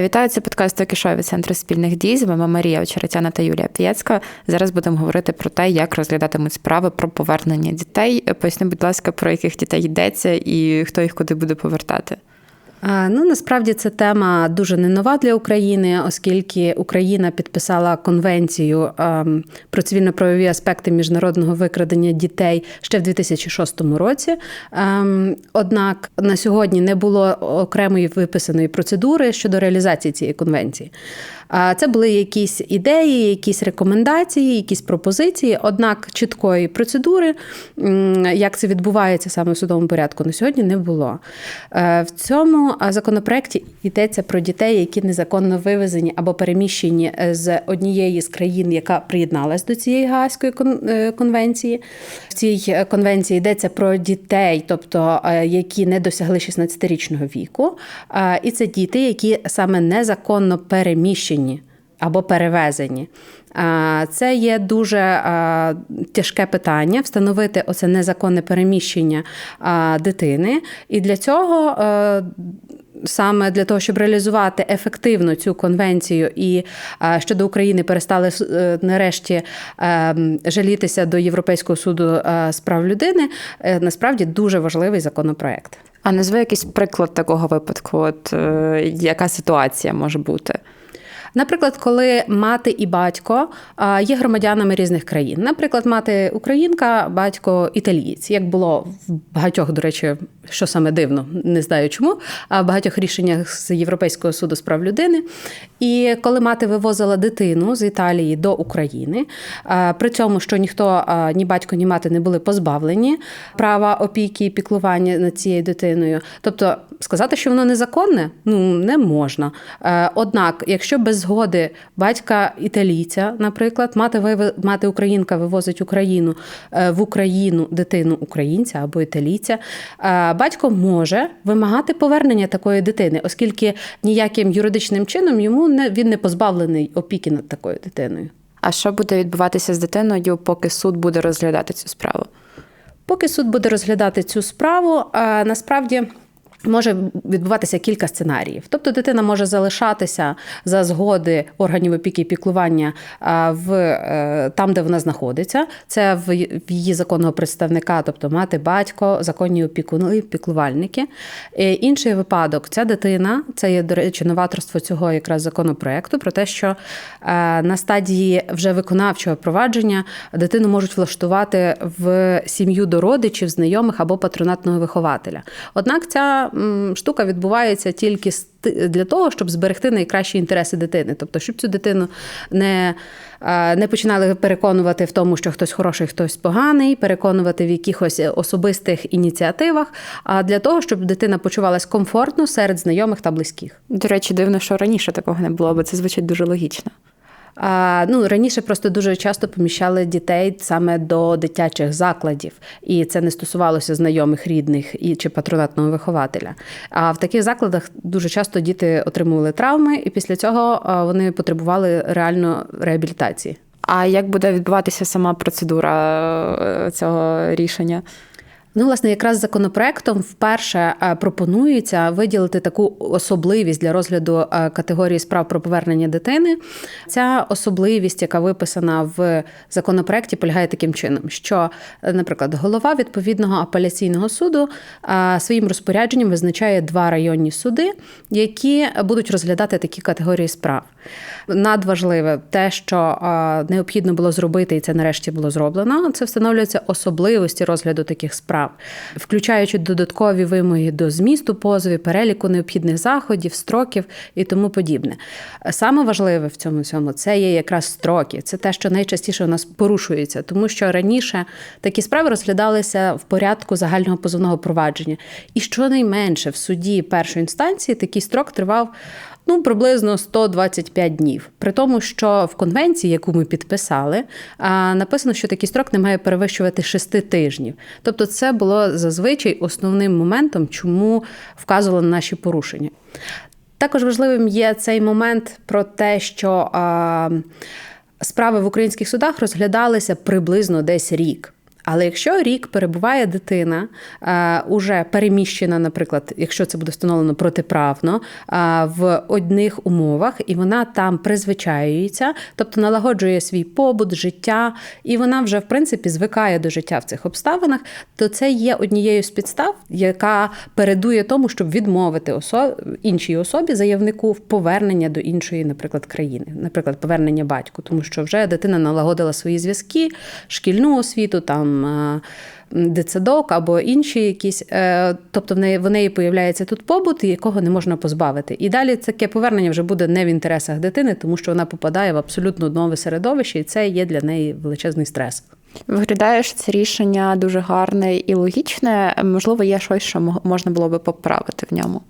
Вітаю, це подкаст «Токішо» центру спільних дій. З вами Марія Очеретяна та Юлія П'єцька. Зараз будемо говорити про те, як розглядатимуть справи про повернення дітей. Поясни, будь ласка, про яких дітей йдеться і хто їх куди буде повертати. Ну насправді це тема дуже не нова для України, оскільки Україна підписала конвенцію ем, про цивільно-правові аспекти міжнародного викрадення дітей ще в 2006 році. Ем, однак на сьогодні не було окремої виписаної процедури щодо реалізації цієї конвенції. Це були якісь ідеї, якісь рекомендації, якісь пропозиції. Однак чіткої процедури, як це відбувається саме в судовому порядку, на сьогодні не було. Е, в цьому законопроекті йдеться про дітей, які незаконно вивезені або переміщені е, з однієї з країн, яка приєдналась до цієї Гаазької е, конвенції. В цій конвенції йдеться про дітей, тобто які не досягли 16-річного віку. І це діти, які саме незаконно переміщені або перевезені. Це є дуже тяжке питання встановити оце незаконне переміщення дитини. І для цього. Е, саме для того, щоб реалізувати ефективно цю конвенцію, і щодо України перестали е, нарешті е, жалітися до Європейського суду з прав людини, насправді дуже важливий законопроект. А назви якийсь приклад такого випадку, от яка ситуація може бути? Наприклад, коли мати і батько є громадянами різних країн. Наприклад, мати українка, батько італієць, як було в багатьох, до речі, що саме дивно, не знаю чому, а в багатьох рішеннях з Європейського суду з прав людини. І коли мати вивозила дитину з Італії до України, при цьому, що ніхто, ні батько, ні мати не були позбавлені права опіки і піклування над цією дитиною. Тобто сказати, що воно незаконне, ну не можна. Однак, якщо без згоди батька італійця, наприклад, мати мати українка вивозить Україну е, в Україну дитину українця або італійця, е, батько може вимагати повернення такої дитини, оскільки ніяким юридичним чином йому не він не позбавлений опіки над такою дитиною. А що буде відбуватися з дитиною, поки суд буде розглядати цю справу? Поки суд буде розглядати цю справу, е, насправді. Може відбуватися кілька сценаріїв. Тобто дитина може залишатися за згоди органів опіки і піклування в е, там, де вона знаходиться. Це в її законного представника, тобто мати, батько, законні опікуни, піклувальники. Е, інший випадок ця дитина, це є, до речі, новаторство цього якраз законопроекту про те, що е, на стадії вже виконавчого провадження дитину можуть влаштувати в сім'ю до родичів, знайомих або патронатного вихователя. Однак ця штука відбувається тільки для того, щоб зберегти найкращі інтереси дитини. Тобто, щоб цю дитину не не починали переконувати в тому, що хтось хороший, хтось поганий, переконувати в якихось особистих ініціативах, а для того, щоб дитина почувалась комфортно серед знайомих та близьких. До речі, дивно, що раніше такого не було, бо це звучить дуже логічно. А, ну, Раніше просто дуже часто поміщали дітей саме до дитячих закладів, і це не стосувалося знайомих рідних і чи патронатного вихователя. А в таких закладах дуже часто діти отримували травми, і після цього вони потребували реально реабілітації. А як буде відбуватися сама процедура е, цього рішення? Ну, власне, якраз законопроектом вперше е, пропонується виділити таку особливість для розгляду е, категорії справ про повернення дитини. Ця особливість, яка виписана в законопроекті, полягає таким чином, що, е, наприклад, голова відповідного апеляційного суду своїм розпорядженням визначає два районні суди, які будуть розглядати такі категорії справ. Надважливе те, що необхідно було зробити, і це нарешті було зроблено. Це встановлюється особливості розгляду таких справ справ, включаючи додаткові вимоги до змісту позовів, переліку необхідних заходів, строків і тому подібне. Саме важливе в цьому всьому це є якраз строки. Це те, що найчастіше у нас порушується, тому що раніше такі справи розглядалися в порядку загального позовного провадження. І щонайменше в суді першої інстанції такий строк тривав ну приблизно 125 днів. При тому, що в конвенції, яку ми підписали, написано, що такий строк не має перевищувати 6 тижнів. Тобто, це було зазвичай основним моментом, чому вказували на наші порушення. Також важливим є цей момент про те, що справи в українських судах розглядалися приблизно десь рік. Але якщо рік перебуває дитина, е, уже переміщена, наприклад, якщо це буде встановлено протиправно, е, в одних умовах, і вона там призвичаюється, тобто налагоджує свій побут, життя, і вона вже в принципі звикає до життя в цих обставинах, то це є однією з підстав, яка передує тому, щоб відмовити осо... іншій особі, заявнику в повернення до іншої, наприклад, країни, наприклад, повернення батьку, тому що вже дитина налагодила свої зв'язки, шкільну освіту, там е, дитсадок або інші якісь. е, Тобто в неї в неї появляється тут побут, якого не можна позбавити. І далі таке повернення вже буде не в інтересах дитини, тому що вона попадає в абсолютно нове середовище, і це є для неї величезний стрес. Виглядає, що це рішення дуже гарне і логічне. Можливо, є щось, що можна було би поправити в ньому.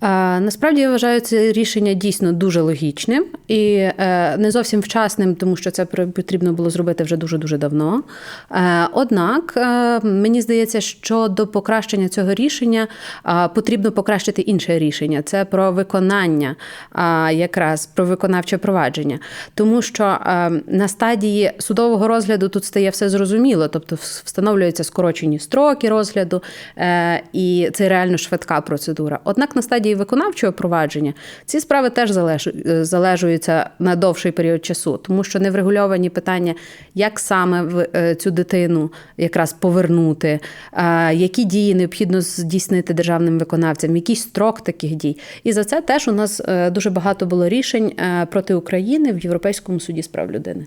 А, насправді я вважаю це рішення дійсно дуже логічним і е, не зовсім вчасним, тому що це потрібно було зробити вже дуже дуже давно. Е, однак е, мені здається, що до покращення цього рішення е, потрібно покращити інше рішення. Це про виконання, е, якраз про виконавче провадження. Тому що е, на стадії судового розгляду тут стає все зрозуміло, тобто встановлюються скорочені строки розгляду, е, і це реально швидка процедура. Однак на стадії виконавчого провадження ці справи теж е, залежуються на довший період часу, тому що не врегульовані питання, як саме в е, цю дитину якраз повернути, е, які дії необхідно здійснити державним виконавцям, який строк таких дій. І за це теж у нас дуже багато було рішень проти України в Європейському суді з прав людини.